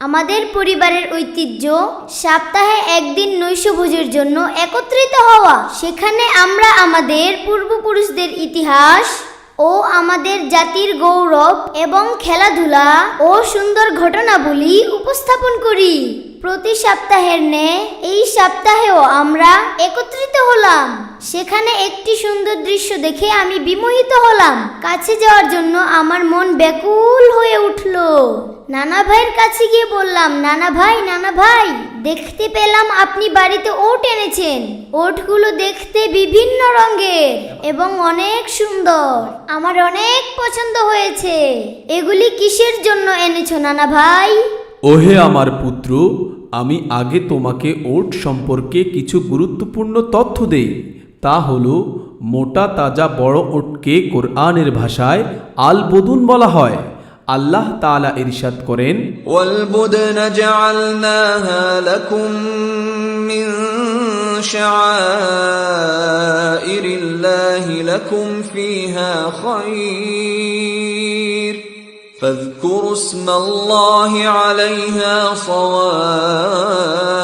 আমাদের পরিবারের ঐতিহ্য, সপ্তাহে একদিন নৈশভোজের জন্য একত্রিত হওয়া। সেখানে আমরা আমাদের পূর্বপুরুষদের ইতিহাস ও আমাদের জাতির গৌরব এবং খেলাধুলা ও সুন্দর ঘটনাবলী উপস্থাপন করি। প্রতি সপ্তাহের নে এই সপ্তাহেও আমরা একত্রিত হলাম। সেখানে একটি সুন্দর দৃশ্য দেখে আমি বিমোহিত হলাম। কাছে যাওয়ার জন্য আমার মন ব্যাকুল হয়ে উঠল। নানা ভাইয়ের কাছে গিয়ে বললাম, নানা ভাই নানা ভাই, দেখতে পেলাম আপনি বাড়িতে ওট এনেছেন। ওটগুলো দেখতে বিভিন্ন রঙের এবং অনেক সুন্দর। আমার অনেক পছন্দ হয়েছে। এগুলি কিসের জন্য এনেছো, নানা ভাই? ওহে আমার পুত্র, আমি আগে তোমাকে ওট সম্পর্কে কিছু গুরুত্বপূর্ণ তথ্য দেই। তা হলো, মোটা তাজা বড় ওটকে কোরআনের ভাষায় আল বদুন বলা হয়। আল্লাহ তাআলা ইরশাদ করেন والبدن جعلناها لكم من شعائر الله لكم فيها خير فاذكروا اسم الله عليها صواف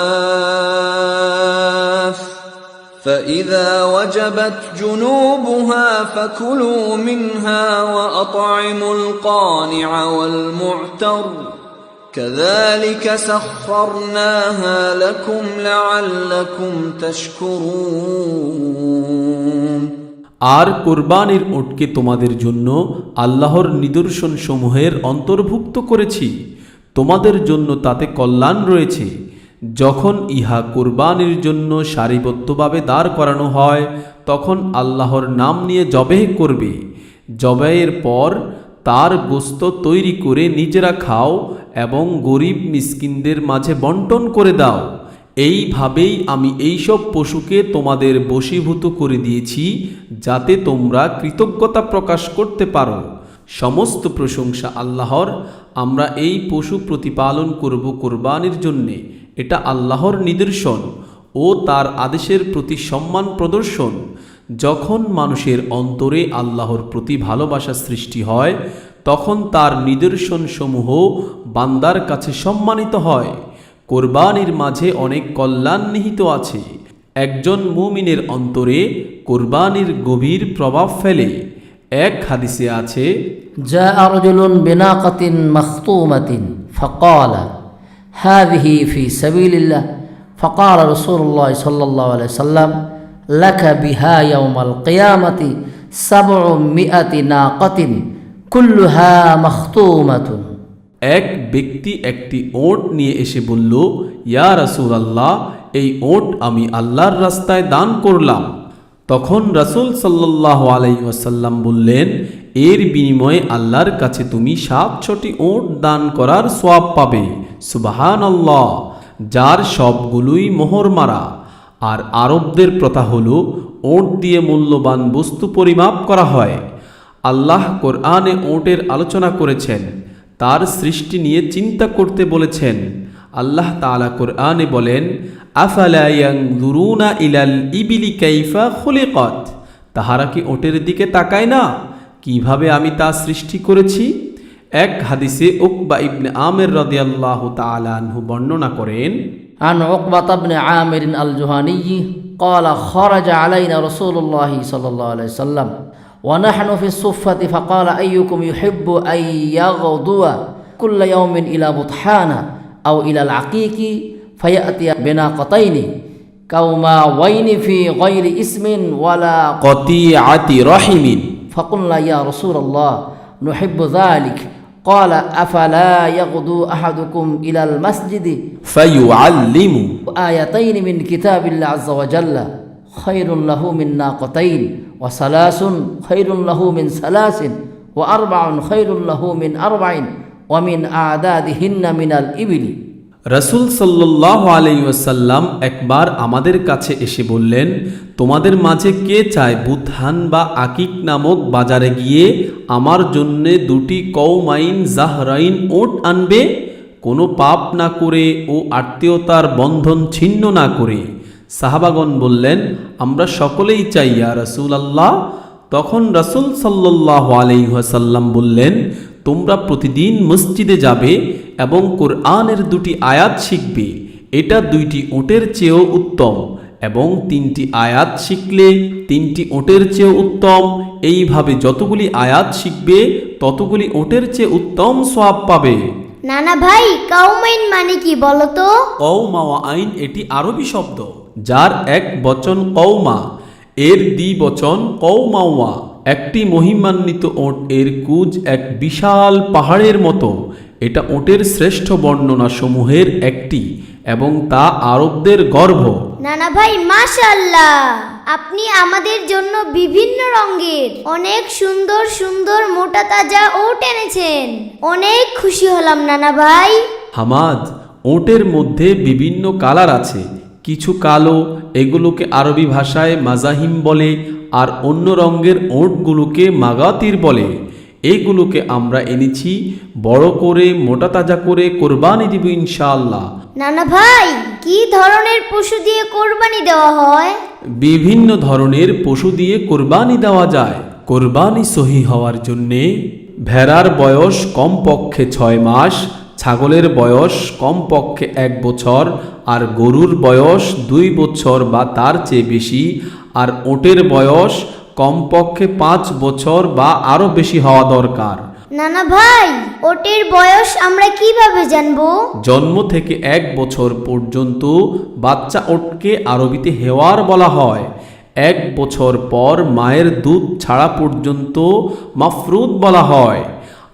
فإذا وجبت جنوبها فكلوا منها وأطعموا القانع والمعتر كذلك سخرناها لكم لعلكم تشكرون আর কোরবানির ওটকে তোমাদের জন্য আল্লাহর নিদর্শন সমূহের অন্তর্ভুক্ত করেছি তোমাদের জন্য তাতে কল্যাণ রয়েছে যখন ইহা কোরবানির জন্য সারিবদ্ধভাবে দাঁড় করানো হয়, তখন আল্লাহর নাম নিয়ে জবেহ করবে। জবেহের পর তার গোস্ত তৈরি করে নিজেরা খাও এবং গরিব মিসকিনদের মাঝে বন্টন করে দাও। এইভাবেই আমি এইসব পশুকে তোমাদের বশীভূত করে দিয়েছি, যাতে তোমরা কৃতজ্ঞতা প্রকাশ করতে পারো। সমস্ত প্রশংসা আল্লাহর। আমরা এই পশু প্রতিপালন করব কোরবানির জন্যে। এটা আল্লাহর নিদর্শন ও তার আদেশের প্রতি সম্মান প্রদর্শন। যখন মানুষের অন্তরে আল্লাহর প্রতি ভালোবাসা সৃষ্টি হয়, তখন তার নিদর্শনসমূহ বান্দার কাছে সম্মানিত হয়। কোরবানির মাঝে অনেক কল্যাণ নিহিত আছে। একজন মুমিনের অন্তরে কোরবানির গভীর প্রভাব ফেলে। এক হাদিসে আছে যা আরজুলুন বিনাকাতিন মাখতুমাতিন ফকালা هذه في سبيل الله فقال رسول الله صلى الله عليه وسلم لك بها يوم القيامة سبعمائة ناقة كلها مخطومة এক ব্যক্তি একটি ওট নিয়ে এসে বলল ইয়া রাসূল আল্লাহ এই ওট আমি আল্লাহর রাস্তায় দান করলাম তখন রাসূল সাল্লাহ আলাই ওয়াসাল্লাম বললেন এর বিনিময়ে আল্লাহর কাছে তুমি সাত ছটি ওট দান করার সোয়াব পাবে সুবাহান আল্লাহ যার সবগুলোই মোহর মারা। আর আরবদের প্রথা হল, ওট দিয়ে মূল্যবান বস্তু পরিমাপ করা হয়। আল্লাহ কোরআনে ওটের আলোচনা করেছেন, তার সৃষ্টি নিয়ে চিন্তা করতে বলেছেন। আল্লাহ তাআলা কোরআনে বলেন, আফালা ইয়ানজুরুনা ইলাল ইবিলি কাইফা খুলিকাত? তাহারা কি ওটের দিকে তাকায় না? কীভাবে আমি তা সৃষ্টি করেছি? এক হাদিসে উকবা ইবনে আমের রাদিয়াল্লাহু তাআলা আনহু বর্ণনা করেন عن عقبة بن عامر الجهني قال خرج علينا رسول الله صلى الله عليه وسلم ونحن في الصفة فقال أيكم يحب أن يغدو كل يوم إلى بطحان أو إلى العقيق فيأتي بناقتين كوماوين في غير اسم ولا কতিয়াতি রহিমিন فقلنا يا رسول الله نحب ذلك قال أفلا يغدو أحدكم إلى المسجد؟ فيعلم. آيتين من كتاب الله عز وجل خير له من ناقتين وثلاث خير له من ثلاث وأربع خير له من أربع ومن أعدادهن من الإبل. রাসূল সাল্লাহ আলাইসাল্লাম একবার আমাদের কাছে এসে বললেন, তোমাদের মাঝে কে চায় বুধান বা আকিক নামক বাজারে গিয়ে আমার জন্যে দুটি কৌমাইন জাহরাইন ওট আনবে? কোনো পাপ না করে ও আত্মীয়তার বন্ধন ছিন্ন না করে। সাহাবাগণ বললেন, আমরা সকলেই চাই ইয়া রাসূল আল্লাহ তখন রাসূল সাল্লাহ আলাইসাল্লাম বললেন তোমরা প্রতিদিন মসজিদে যাবে এবং কোরআনের দুটি আয়াত শিখবে। এটা দুইটি ওটের চেয়েও উত্তম এবং তিনটি আয়াত শিখলে তিনটি ওটের চেয়েও উত্তম। এইভাবে যতগুলি আয়াত শিখবে ততগুলি ওটের চেয়ে উত্তম সোয়াব পাবে। নানা ভাই কাউমাইন মানে কি বলো তো? কৌমাওয়া আইন এটি আরবি শব্দ যার এক বচন কৌমা এর দ্বি বচন কৌমাওয়া একটি মহিমান্বিত ওট এর কুজ এক বিশাল পাহাড়ের মতো। এটা ওটের শ্রেষ্ঠ বর্ণনা সমূহের একটি এবং তা আরবদের গর্ভ। নানা ভাই মাশাল্লাহ আপনি আমাদের জন্য বিভিন্ন রঙের অনেক সুন্দর সুন্দর মোটা তাজা ওট এনেছেন। অনেক খুশি হলাম নানা ভাই। হামাদ ওটের মধ্যে বিভিন্ন কালার আছে। কিছু কালো এগুলোকে আরবি ভাষায় মাজাহিম বলে আর অন্য রঙের ওটগুলোকে মাগাতির বলে। এইগুলোকে আমরা এনেছি বড় করে মোটা তাজা করে কোরবানি দিব ইনশাআল্লাহ। নানা ভাই কি ধরনের পশু দিয়ে কোরবানি দেওয়া হয়? বিভিন্ন ধরনের পশু দিয়ে কোরবানি দেওয়া যায়। কোরবানি সহি হওয়ার জন্যে ভেড়ার বয়স কমপক্ষে ছয় মাস ছাগলের বয়স কমপক্ষে এক বছর আর গরুর বয়স দুই বছর বা তার চেয়ে বেশি আর ওটের বয়স কমপক্ষে পাঁচ বছর বা আরও বেশি হওয়া দরকার। নানা ভাই ওটের বয়স আমরা কীভাবে জানব? জন্ম থেকে এক বছর পর্যন্ত বাচ্চা ওটকে আরবিতে হেওয়ার বলা হয়। এক বছর পর মায়ের দুধ ছাড়া পর্যন্ত মাফরুদ বলা হয়।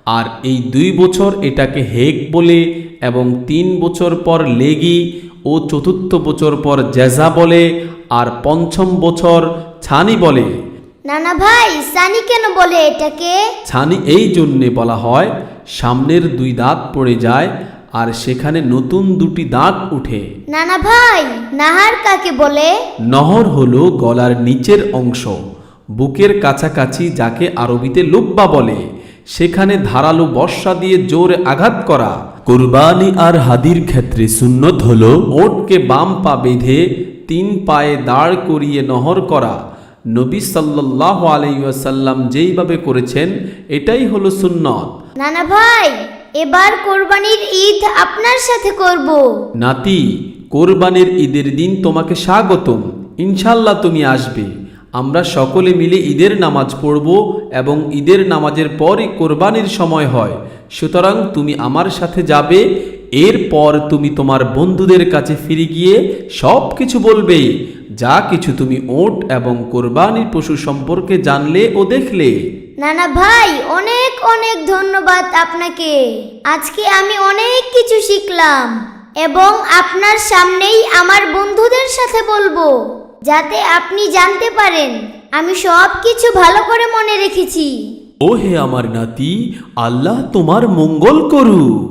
আর এই দুই বছর এটাকে হেক বলে এবং তিন বছর পর লেগি ও চতুর্থ বছর পর জেজা বলে আর পঞ্চম বছর ছানি বলে। নানা ভাই সানি কেন বলে এটাকে? ছানি এই জন্যে বলা হয় সামনের দুই দাঁত পড়ে যায় আর সেখানে নতুন দুটি দাঁত উঠে। নানা ভাই নাহার কাকে বলে? নহর হলো গলার নিচের অংশ। বুকের কাছাকাছি যাকে আরবিতে লুব্বা বলে সেখানে ধারালো বর্ষা দিয়ে জোরে আঘাত করা। কোরবানি আর হাদির ক্ষেত্রে সুন্নত হলো ওটকে বাম পা বেঁধে তিন পায়ে দাঁড় করিয়ে নহর করা। নবী সাল্লাহ আলাইসাল্লাম যেইভাবে করেছেন এটাই হলো সুন্নত। নানা ভাই এবার কোরবানির ঈদ আপনার সাথে করব। নাতি কোরবানির ঈদের দিন তোমাকে স্বাগতম। ইনশাল্লাহ তুমি আসবে। আমরা সকলে মিলে ঈদের নামাজ পড়ব এবং ঈদের নামাজের পরই কোরবানির সময় হয়। সুতরাং তুমি আমার সাথে যাবে এরপর তুমি তোমার বন্ধুদের কাছে ফিরে গিয়ে সব কিছু বলবে যা কিছু তুমি ওট এবং কোরবানির পশু সম্পর্কে জানলে ও দেখলে। নানা ভাই অনেক অনেক ধন্যবাদ আপনাকে। আজকে আমি অনেক কিছু শিখলাম এবং আপনার সামনেই আমার বন্ধুদের সাথে বলব যাতে আপনি জানতে পারেন আমি সব কিছু ভালো করে মনে রেখেছি। ও হে আমার নাতি আল্লাহ তোমার মঙ্গল করুক।